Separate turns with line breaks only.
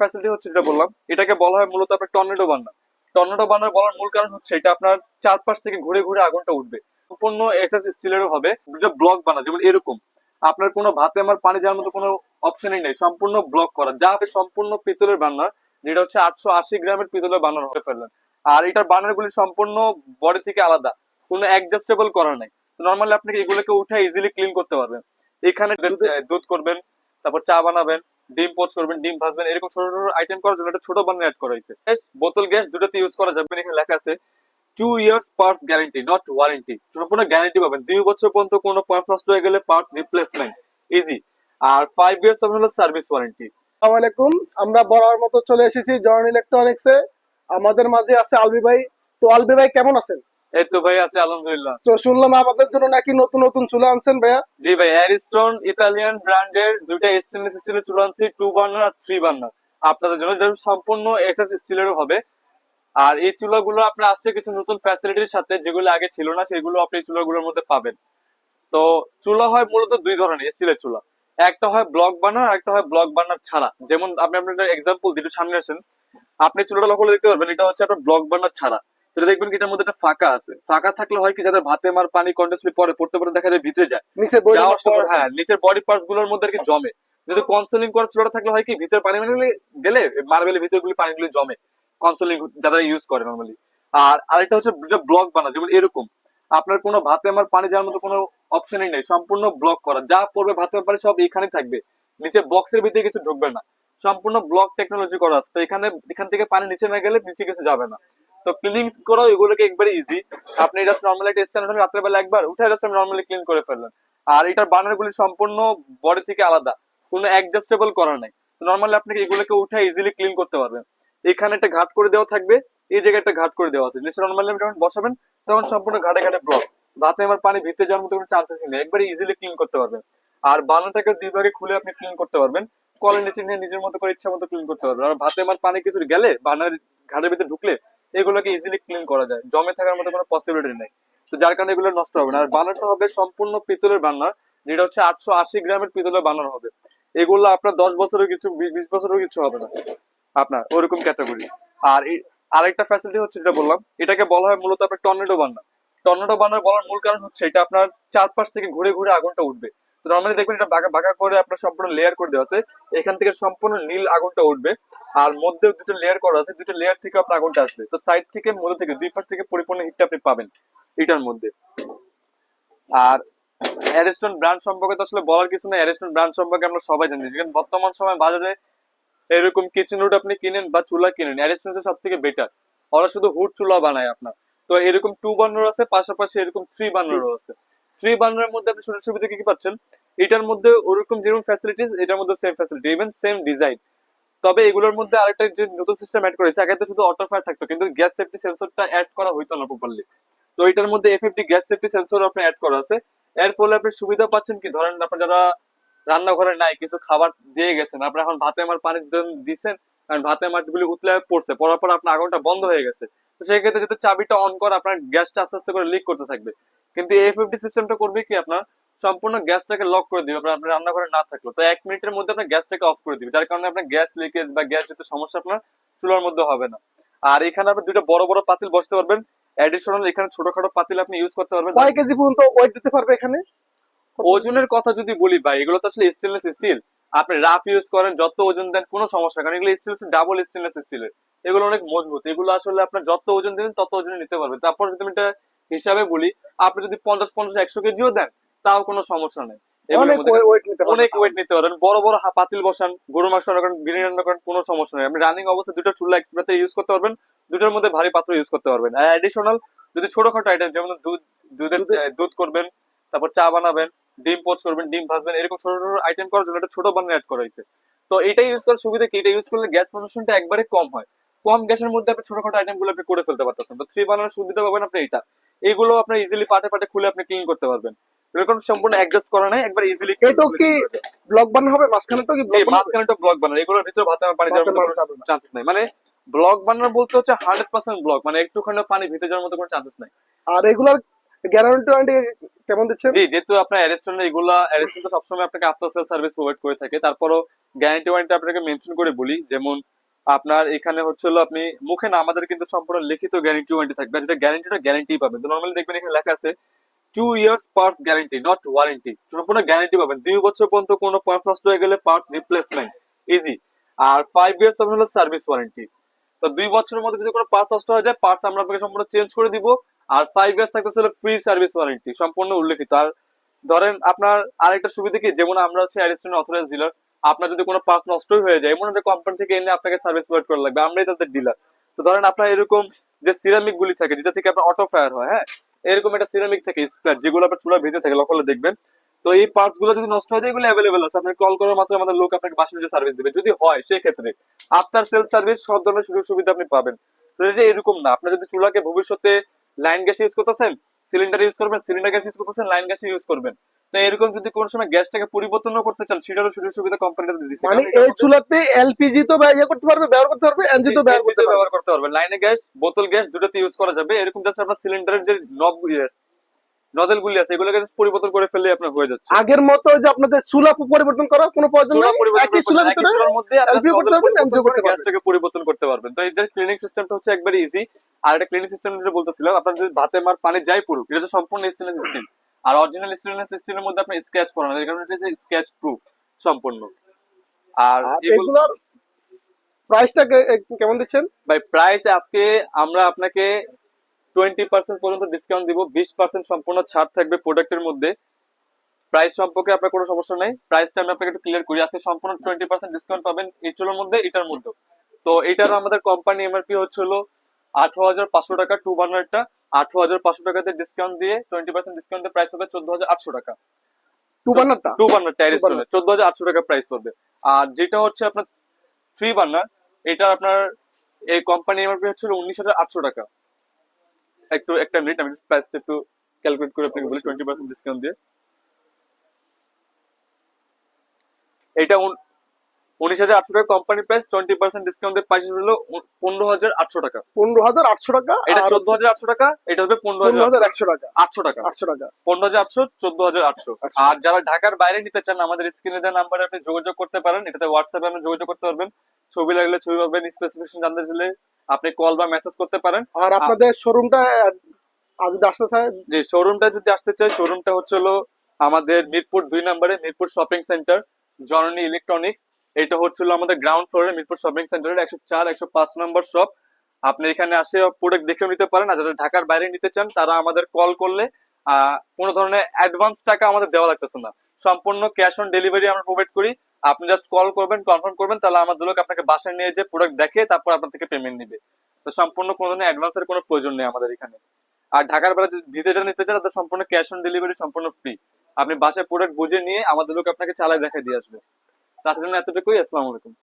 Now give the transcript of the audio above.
Facility হচ্ছে যেটা বললাম, এটাকে বলা হয় মূলত আপনার টর্নেডো বান্না টর্নেডো বান্নার বলার মূল কারণ হচ্ছে এটা আপনার চারপাশ থেকে ঘুরে ঘুরে আগুনটা উঠবে। সম্পূর্ণ এসএস স্টিলেরও হবে, যে ব্লক বানা যেমন এরকম। আপনার কোনো ভাতে আমার পানি যাওয়ার মতো কোনো অপশনই নেই, সম্পূর্ণ ব্লক করা। যা হবে সম্পূর্ণ পিতলের বান্নার যেটা হচ্ছে আটশো আশি গ্রামের পিতলের বানানো হতে ফেললেন আর এটার বানারগুলি সম্পূর্ণ বডি থেকে আলাদা, কোনো অ্যাডজাস্টেবল করা নাই। নর্মালি আপনি এগুলোকে উঠে ইজিলি ক্লিন করতে পারবেন। এখানে দুধ করবেন, তারপর চা বানাবেন ডিম পোচ করবেন, ডিম ভাজবেন, এরকম ছোট ছোট আইটেম করার জন্য একটা ছোট বান্না অ্যাড করা হয়েছে। বোতল গ্যাস দুটোতে ইউজ করা যাবে। এখানে লেখা আছে two years parts guarantee not warranty সম্পূর্ণ গ্যারান্টি পাবেন। দুই বছর পর্যন্ত কোনো পার্টস নষ্ট হয়ে গেলে পার্টস রিপ্লেসমেন্ট ইজি আর ফাইভ ইয়ার্স হলো সার্ভিস ওয়ারেন্টি
আসসালামু আমরা বরাবর মতো চলে এসেছি জয়ন ইলেকট্রনিক্সে আমাদের মাঝে আছে আলবি ভাই। তো আলবি ভাই, কেমন আছেন?
এই তো ভাই আছে আলহামদুলিল্লাহ।
তো শুনলাম আমাদের জন্য নাকি নতুন নতুন চুলা আনছেন ভাইয়া?
জি ভাই অ্যারিস্টন ইতালিয়ান ব্র্যান্ডের দুইটা স্টেনলেস স্টিলের চুলা আনছি টু বার্নার আর থ্রি বার্নার আপনাদের জন্য যেটা সম্পূর্ণ এসএস স্টিলেরও হবে। আর এই চুলাগুলো আপনার আসছে কিছু নতুন ফ্যাসিলিটির সাথে যেগুলো আগে ছিল না সেগুলো আপনি চুলাগুলোর মধ্যে পাবেন। তো চুলা হয় মূলত দুই ধরনের স্টিলের চুলা। একটা হয় ব্লক বার্নার একটা হয় ব্লক বার্নার ছাড়া। যেমন আপনি আপনার এক্সাম্পল দিতে সামনে আসেন আপনি চুলাটা লক্ষ্য দেখতে পারবেন এটা হচ্ছে আপনার ব্লক বার্নার ছাড়া। এটা দেখবেন কি এটার মধ্যে একটা ফাঁকা আছে। ফাঁকা থাকলে হয় কি যাদের ভাতে মার পানি কন্টিনিউসলি পরে পড়তে পড়তে দেখা যায় ভিতরে যায়।
নিচে করে
হ্যাঁ নিচের বডি পার্টসগুলোর মধ্যে আর কি জমে। যদি কনসোলিং করার চুলাটা থাকলে হয় কি ভিতরে পানি মানে গেলে মার্বেলের ভিতরে গুলি পানিগুলি জমে। কনসোলিং যারা ইউজ করে নর্মালি আর আরেকটা হচ্ছে যে ব্লক বানা যেমন এরকম। আপনার কোনো ভাতে আমার পানি যাওয়ার মতো কোনো অপশনই নেই। সম্পূর্ণ ব্লক করা। যা পড়বে ভাতে পানি সব এখানে থাকবে। নিচে বক্সের ভিতরে কিছু ঢুকবে না। সম্পূর্ণ ব্লক টেকনোলজি করা আছে। তো এখানে এখান থেকে পানি নিচে না গেলে নিচে কিছু যাবে না। তো ক্লিনিং করাও এগুলোকে একবারে ইজি আপনি এটা নর্মালি একটা স্ট্যান্ড রাত্রে বেলা একবার উঠে এটা নর্মালি ক্লিন করে ফেললেন। আর এটার বানার গুলি সম্পূর্ণ বডি থেকে আলাদা। কোনো অ্যাডজাস্টেবল করা নাই। নর্মালি আপনি এগুলোকে উঠে ইজিলি ক্লিন করতে পারবেন। এখানে একটা ঘাট করে দেওয়া থাকবে, এই জায়গায় একটা ঘাট করে দেওয়া আছে। জিনিসটা নর্মালি যখন বসাবেন, তখন সম্পূর্ণ ঘাটে ঘাটে ব্লক ভাতে আমার পানি ভিতরে যাওয়ার মতো কোনো চান্সেস নেই। একবারে ইজিলি ক্লিন করতে পারবেন। আর বানাটাকে দুই ভাগে খুলে আপনি ক্লিন করতে পারবেন। কলের নিচে নিয়ে নিজের মতো করে ইচ্ছা মতো ক্লিন করতে পারবেন। আর ভাতে আমার পানি কিছু গেলে বানার ঘাটের ভিতরে ঢুকলে এগুলোকে ইজিলি ক্লিন করা যায়। জমে থাকার মতো কোনো পসিবিলিটি নেই। তো যার কারণে এগুলো নষ্ট হবে না। আর বানারটা হবে সম্পূর্ণ পিতলের বান্নার, যেটা হচ্ছে আটশো আশি গ্রামের পিতলের বানানো হবে। এগুলো আপনার দশ বছরের কিছু, বিশ বছরের কিছু হবে না। আপনার ওরকম ক্যাটাগরি আর আরেকটা ফ্যাসিলিটি হচ্ছে যেটা বললাম, এটাকে বলা হয় মূলত আপনার টর্নেডো বান্না। টর্নেডো বান্নার বলার মূল কারণ হচ্ছে এটা আপনার চারপাশ থেকে ঘুরে ঘুরে আগুনটা উঠবে। তো নর্মালি দেখবেন এটা বাঁকা বাঁকা করে আপনার সম্পূর্ণ লেয়ার করে দেওয়া আছে। এখান থেকে সম্পূর্ণ নীল আগুনটা উঠবে। আর মধ্যে দুটো লেয়ার করা আছে। দুটো লেয়ার থেকে আপনার আগুনটা আসবে। তো সাইড থেকে মধ্যে থেকে দুই পাশ থেকে পরিপূর্ণ হিটটা আপনি পাবেন এটার মধ্যে। আর অ্যারিস্টন ব্র্যান্ড সম্পর্কে তো আসলে বলার কিছু অ্যারিস্টন ব্র্যান্ড সম্পর্কে আমরা সবাই জানি। কারণ বর্তমান সময় বাজারে এরকম কিচেন রুট আপনি কিনেন বা চুলা কিনেন অ্যারিস্টন সব থেকে বেটার ওরা শুধু হুড চুলা বানায় আপনার। তো এরকম টু বার্নার আছে পাশাপাশি এরকম থ্রি বার্নারও আছে। থ্রি বার্নারের মধ্যে আপনি সুযোগ সুবিধা কি কি পাচ্ছেন? এটার মধ্যে ওরকম যেরকম ফ্যাসিলিটিস এটার মধ্যে same facility even same design তবে এগুলোর মধ্যে আরেকটা যে নতুন সিস্টেম অ্যাড করেছে, আগে তো শুধু অটো ফায়ার থাকতো, কিন্তু গ্যাস সেফটি সেন্সরটা অ্যাড করা হইতো না প্রপারলি তো এটার মধ্যে এফএফডি গ্যাস সেফটি সেন্সর আপনি অ্যাড করা আছে। এর ফলে আপনি সুবিধা পাচ্ছেন কি? ধরেন আপনার যারা রান্নাঘরে নাই, কিছু খাবার দিয়ে গেছেন আপনি এখন ভাতে আমার পানি দিছেন কারণ ভাতের মাটিগুলি উতলে পড়ছে পড়ার পর আপনার আগুনটা বন্ধ হয়ে গেছে। তো সেক্ষেত্রে যদি চাবিটা অন করে আপনার গ্যাসটা আস্তে আস্তে করে লিক করতে থাকবে। কিন্তু এফএফডি সিস্টেমটা করবে কি আপনার? সম্পূর্ণ গ্যাসটাকে লক করে দিবে আপনার আপনার রান্নাঘরে না থাকল তো এক মিনিটের মধ্যে আপনার গ্যাসটাকে অফ করে দিবে যার কারণে আপনার গ্যাস লিকেজ বা গ্যাস যত সমস্যা আপনার চুলার মধ্যে হবে না। আর এখানে আপনি দুইটা বড় বড় পাতিল বসতে পারবেন। অ্যাডিশনাল এখানে ছোটখাটো পাতিল আপনি ইউজ করতে পারবেন।
কয় কেজি পর্যন্ত ওয়েট দিতে পারবে এখানে?
ওজনের কথা যদি বলি ভাই এগুলো তো আসলে স্টেনলেস স্টিল আপনি রাফ ইউজ করেন যত ওজন দেন কোনো সমস্যা কারণ এগুলো স্টিল হচ্ছে ডাবল স্টেনলেস স্টিলের এগুলো অনেক মজবুত। এগুলো আসলে আপনার যত ওজন দেবেন তত ওজনে নিতে পারবে তারপর যদি আমি এটা হিসাবে বলি আপনি যদি পঞ্চাশ পঞ্চাশ একশো কেজিও দেন তাও কোনো সমস্যা নেই।
অনেক ওয়েট নিতে
পারেন বড় বড় পাতিল বসান গরু মাংস রান্না করেন বিরিয়ানি রান্না করেন কোনো সমস্যা নেই। আপনি রানিং অবস্থায় দুটো চুলা একসাথে ইউজ করতে পারবেন দুটোর মধ্যে ভারী পাত্র ইউজ করতে পারবেন। আর অ্যাডিশনাল যদি ছোটখাটো আইটেম যেমন দুধ দুধের- দুধ করবেন তারপর চা বানাবেন ডিম পোচ করবেন ডিম ভাজবেন এরকম ছোট ছোট আইটেম করার জন্য একটা ছোট বান্না অ্যাড করা হয়েছে। তো এটা ইউজ করার সুবিধা কি? এটা ইউজ করলে গ্যাস কনজাম্পশনটা একবারে কম হয়। কম গ্যাসের মধ্যে আপনি ছোটখাটো আইটেমগুলো আপনি করে ফেলতে পারতেছেন। তো থ্রি বানানোর সুবিধা পাবেন আপনি এটা। এগুলো আপনার ইজিলি পাটে পাটে খুলে আপনি ক্লিন করতে পারবেন। এরকম সম্পূর্ণ অ্যাডজাস্ট করা নাই একবার ইজিলি
এটাও কি ব্লক বানানো হবে? মাঝখানে তো কি ব্লক
মাঝখানে একটা ব্লক বানানো। এগুলোর ভিতরে ভাতে পানি যাওয়ার। চান্সেস নাই। মানে ব্লক বানানো বলতে হচ্ছে হান্ড্রেড পার্সেন্ট ব্লক মানে একটুখানি পানি ভিতরে যাওয়ার মতো কোনো চান্সেস নাই।
আর এগুলার গ্যারান্টি কেমন দিচ্ছেন?
জি, যেহেতু আপনার অ্যারেস্টন এগুলা অ্যারেস্টন তো সবসময় আপনাকে আফটার সেল সার্ভিস প্রোভাইড করে থাকে। তারপরও গ্যারান্টি আপনাকে মেনশন করে বলি, যেমন আপনার এখানে হচ্ছে আপনি মুখে না আমাদের কিন্তু সম্পূর্ণ লিখিত গ্যারান্টি থাকবে। যেটা গ্যারান্টিটা গ্যারান্টি পাবেন। তো নর্মালি দেখবেন এখানে লেখা আছে two years guarantee not warranty সম্পূর্ণ গ্যারান্টি পাবেন। দুই বছর পর্যন্ত কোনো নষ্ট হয়ে গেলে রিপ্লেসমেন্ট ইজি আর ফাইভ ইয়ার্স আপনার হলো সার্ভিস ওয়ারেন্টি তো দুই বছরের মধ্যে যদি কোনো পার্টস নষ্ট হয়ে যায় পার্টস আমরা আপনাকে সম্পূর্ণ চেঞ্জ করে দিব। আর ফাইভ ইয়ার্স থাকতেছে হলো ফ্রি সার্ভিস ওয়ারেন্টি সম্পূর্ণ উল্লেখিত। আর ধরেন আপনার আরেকটা সুবিধা কি? যেমন আমরা হচ্ছে অ্যারিস্টন অথরাইজ ডিলার আপনার যদি কোনো পার্ট নষ্টই হয়ে যায়, এমন একটা কোম্পানি থেকে এনে আপনাকে সার্ভিস প্রোভাইড করা লাগবে। আমরাই তাদের ডিলার তো ধরেন আপনার এরকম যে সিরামিক গুলি থাকে, যেটা থেকে আপনার অটো ফায়ার হয় হ্যাঁ? এরকম একটা সিরামিক থাকে স্প্ল্যাট যেগুলো আপনার চুলা ভেজে থাকে করে দেখবেন। তো এই পার্টসগুলো যদি নষ্ট হয়ে যায়, এগুলো অ্যাভেলেবেল আছে। আপনি কল করার মাত্র আমাদের লোক আপনাকে বাসা নিজে সার্ভিস দেবে। যদি হয়, সেক্ষেত্রে আফটার সেল সার্ভিস সব ধরনের সুযোগ সুবিধা আপনি পাবেন। তো এই যে এরকম না আপনি যদি চুলাকে ভবিষ্যতে লাইন গ্যাস ইউজ করতেছেন সিলিন্ডার ইউজ করবেন সিলিন্ডার গ্যাস ইউজ করতেছেন লাইন গ্যাস ইউজ করবেন। তো এরকম যদি কোন সময় গ্যাসটাকে পরিবর্তন করতে চান সেটারও সুযোগ সুবিধা কোম্পানিটা দিচ্ছে
মানে এই চুলাতে এলপিজি তো ব্যবহার ইয়ে করতে পারবে ব্যবহার করতে পারবে এনজি তো ব্যবহার করতে পারবে।
ব্যবহার করতে পারবে। লাইনে গ্যাস বোতল গ্যাস দুটোতে ইউজ করা যাবে। এরকম জাস্ট আপনার সিলিন্ডারের যে নব নজেল গুলি আছে এগুলোকে পরিবর্তন করে ফেললে আপনার হয়ে যাচ্ছে।
আগের মতো যে আপনাদের পরিবর্তন করার কোনো প্রয়োজন নেই একই ভিতরে
মধ্যে
করতে পারবেন, করতে পারবেন।
গ্যাসটাকে পরিবর্তন করতে পারবেন। তো এটা ক্লিনিং সিস্টেমটা হচ্ছে একবারে ইজি আর একটা ক্লিনিং সিস্টেম যেটা বলতেছিলাম আপনার যদি ভাতে মার পানি যাই পড়ুক এটা তো সম্পূর্ণ স্টেনলেস স্টিল আর অরিজিনাল স্টেনলেস স্টিলের মধ্যে আপনি স্ক্র্যাচ করানো যায় কারণ এটা স্ক্র্যাচ প্রুফ সম্পূর্ণ। আর
আর
এগুলো
এগুলোর প্রাইসটা কেমন দিচ্ছেন?
বাই প্রাইস আজকে আমরা আপনাকে টোয়েন্টি পার্সেন্ট পর্যন্ত ডিসকাউন্ট দিব বিশ পার্সেন্ট সম্পূর্ণ ছাড় থাকবে প্রোডাক্টের মধ্যে। প্রাইস সম্পর্কে আপনার কোনো সমস্যা নেই। প্রাইসটা আমি আপনাকে একটু ক্লিয়ার করি। আজকে সম্পূর্ণ টোয়েন্টি পার্সেন্ট ডিসকাউন্ট পাবেন এই মধ্যে এটার মধ্যে। তো এটার আমাদের কোম্পানি এমআরপি হচ্ছে হলো আঠারো হাজার পাঁচশো টাকা টু বার্নারটা আঠারো হাজার পাঁচশো টাকাতে ডিসকাউন্ট দিয়ে টোয়েন্টি পার্সেন্ট ডিসকাউন্টে প্রাইস হবে চোদ্দ হাজার আটশো টাকা।
টু বার্নারটা
টু বার্নার টায়ার চোদ্দ হাজার আটশো টাকা প্রাইস পড়বে। আর যেটা হচ্ছে আপনার থ্রি বার্নার এটা আপনার এই কোম্পানি এমআরপি হচ্ছিল উনিশ হাজার আটশো টাকা। একটু একটা মিনিট আমি প্রাইসটা একটু ক্যালকুলেট করে আপনাকে বলি টোয়েন্টি পার্সেন্ট ডিসকাউন্ট দিয়ে। এটা উনিশ হাজার আটশো টাকা company price twenty percent discount price হলো পনেরো হাজার আটশো টাকা।
পনেরো হাজার আটশো টাকা
এটা
আর
চোদ্দ হাজার আটশো টাকা এটা হবে পনেরো হাজার
একশো টাকা।
আটশো টাকা।
আটশো টাকা।
পনেরো হাজার আটশো চোদ্দ হাজার আটশো।
আটশো।
আর যারা ঢাকার বাইরে নিতে চান আমাদের স্ক্রিনে দেওয়া নাম্বারে আপনি যোগাযোগ করতে পারেন এটাতে হোয়াটসঅ্যাপে আপনি যোগাযোগ করতে পারবেন। ছবি লাগলে ছবি পাবেন স্পেসিফিকেশন জানতে চাইলে আপনি কল বা মেসেজ করতে পারেন।
আর আপনাদের শোরুমটা আজ আসতে চায়?
যে শোরুমটা যদি আসতে চাই শোরুমটা হচ্ছে হলো আমাদের মিরপুর দুই নম্বরে Mirpur shopping centre Janani electronics এটা হচ্ছিল আমাদের গ্রাউন্ড ফ্লোরে মিরপুর শপিং সেন্টারের একশো চার, একশো পাঁচ নম্বর শপ আপনি এখানে আসে প্রোডাক্ট দেখেও নিতে পারেন, আর যারা ঢাকার বাইরে নিতে চান, তারা আমাদের কল করলে কোনো ধরনের অ্যাডভান্স টাকা আমাদের দেওয়া লাগতেছে না। সম্পূর্ণ ক্যাশ অন ডেলিভারি আমরা প্রোভাইড করি। আপনি জাস্ট কল করবেন কনফার্ম করবেন, তাহলে আমাদের লোক আপনাকে বাসায় নিয়ে যে প্রোডাক্ট দেখে তারপর আপনার থেকে পেমেন্ট নিবে। তো সম্পূর্ণ কোনো ধরনের অ্যাডভান্সের কোনো প্রয়োজন নেই আমাদের এখানে। আর ঢাকার যদি ভিতরে যারা নিতে চান, তাদের সম্পূর্ণ ক্যাশ অন ডেলিভারি সম্পূর্ণ ফ্রি আপনি বাসায় প্রোডাক্ট বুঝে নিয়ে আমাদের লোক আপনাকে চালায় দেখায় দিয়ে আসবে। তার জন্য এতটুকুই আসসালামু আলাইকুম।